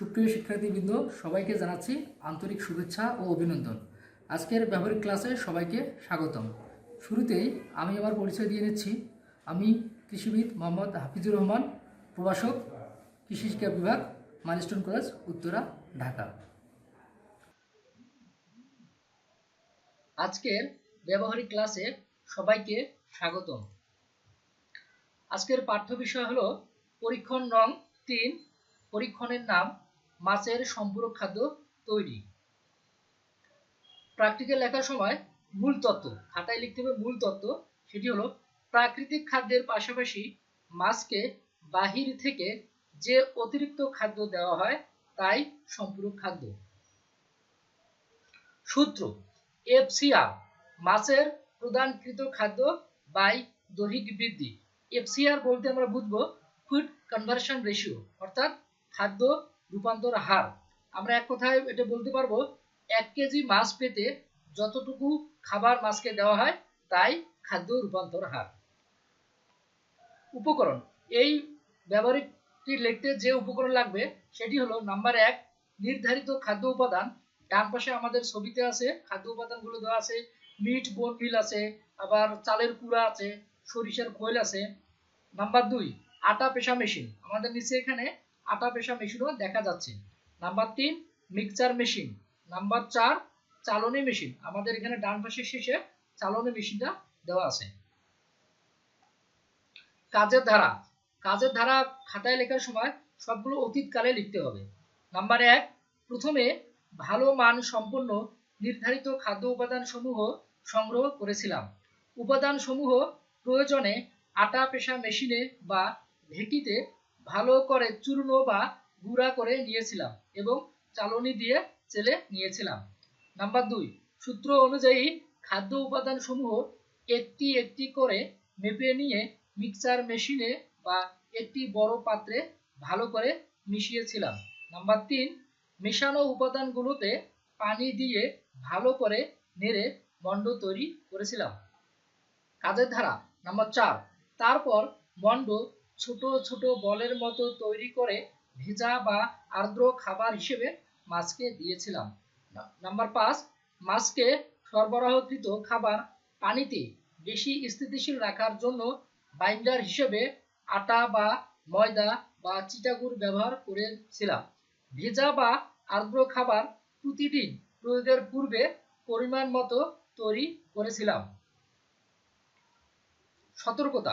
সুপ্রিয় শিক্ষার্থীবৃন্দ, সবাইকে জানাচ্ছি আন্তরিক শুভেচ্ছা ও অভিনন্দন। আজকের ব্যবহারিক ক্লাসে সবাইকে স্বাগতম। শুরুতেই আমি আমার পরিচয় দিয়ে নিচ্ছি। আমি কৃষিবিদ মোহাম্মদ হাফিজুর রহমান, প্রভাষক, কৃষি শিক্ষা বিভাগ মাইলস্টোন কলেজ, উত্তরা, ঢাকা। আজকের ব্যবহারিক ক্লাসে সবাইকে স্বাগতম। আজকের পাঠ্য বিষয় হলো পরীক্ষণ নং তিন, পরীক্ষণের নাম মাছের সম্পূরক খাদ্য তৈরি। প্র্যাকটিক্যাল লেখার সময় মূল তত্ত্ব, খাতায় লিখতে হবে মূল তত্ত্ব, সেটি হলো প্রাকৃতিক খাদ্যের পাশাপাশি মাছকে বাহির থেকে যে অতিরিক্ত খাদ্য দেওয়া হয়, তাই সম্পূরক খাদ্য। সূত্র এফসিআর মাছের প্রদানকৃত খাদ্য বাই দৈহিক বৃদ্ধি। এফসিআর বলতে আমরা বুঝব ফুড কনভার্সন রেশিও অর্থাৎ খাদ্য রূপান্তর হার। আমরা এক কথায় এটা বলতে পারব, এক কেজি মাছ পেতে যতটুকু খাবার মাছকে দেওয়া হয়, তাই খাদ্য রূপান্তর হার। উপকরণ। এই ব্যবহারিকটি লিখতে যে উপকরণ লাগবে, সেটি হলো নাম্বার এক, নির্ধারিত খাদ্য উপাদান। ডান পাশে আমাদের ছবিতে আছে, খাদ্য উপাদানগুলো দেওয়া আছে, মিট, বোন মিল আছে, আবার চালের কুড়া আছে, সরিষার খৈল আছে। নাম্বার দুই, আটা পেশা মেশিন। আমাদের নিচে এখানে আটা পেশা মেশিনও দেখা যাচ্ছে। নাম্বার তিন মিক্সচার মেশিন। নাম্বার চার, চালনী মেশিন। আমাদের এখানে ডান পাশের শেষে চালনী মেশিনটা দেওয়া আছে। কাজের ধারা। কাজের ধারা খাতায় লেখার সময় সবগুলো অতীতকালে লিখতে হবে। নাম্বার এক, প্রথমে ভালো মান সম্পন্ন নির্ধারিত খাদ্য উপাদান সমূহ সংগ্রহ করেছিলাম। উপাদান সমূহ প্রয়োজনে আটা পেশা মেশিনে বা ঢেকিতে ভালো করে চূর্ণ বা গুঁড়া করে নিয়েছিলাম এবং চালনি দিয়ে চেলে নিয়েছিলাম। নাম্বার দুই, সূত্র অনুযায়ী খাদ্য উপাদান সমূহ একটি একটি করে মেপে নিয়ে মিক্সচার মেশিনে বা একটি বড় পাত্রে ভালো করে মিশিয়েছিলাম। নাম্বার তিন, মেশানো উপাদানগুলোতে পানি দিয়ে ভালো করে নেড়ে মণ্ড তৈরি করেছিলাম। কাজের ধারা, নাম্বার চার, তারপর মণ্ড ছোট ছোট বলের মতো তৈরি করে ভেজা বা আর্দ্র খাবার হিসেবে মাছকে দিয়েছিলাম। নাম্বার পাঁচ, মাছকে সরবরাহকৃত খাবার পানিতে বেশি স্থিতিশীল রাখার জন্য বাইন্ডার হিসেবে আটা বা ময়দা বা চিটাগুড় ব্যবহার করেছিলাম। ভেজা বা আর্দ্র খাবার প্রতিদিন প্রয়োগের পূর্বে পরিমাণ মতো তৈরি করেছিলাম। সতর্কতা,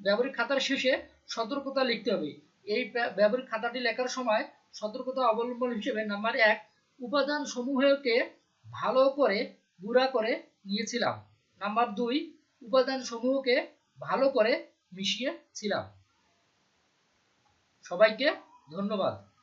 ব্যবহারিক খাতার শেষে সতর্কতা লিখতে হবে। এই ব্যবহারিক খাতাটি লেখার সময় সতর্কতা অবলম্বন হিসেবে নাম্বার এক, উপাদান সমূহকে ভালো করে, গুঁড়া করে নিয়েছিলাম। নাম্বার দুই, উপাদান সমূহকে ভালো করে মিশিয়েছিলাম। সবাইকে ধন্যবাদ।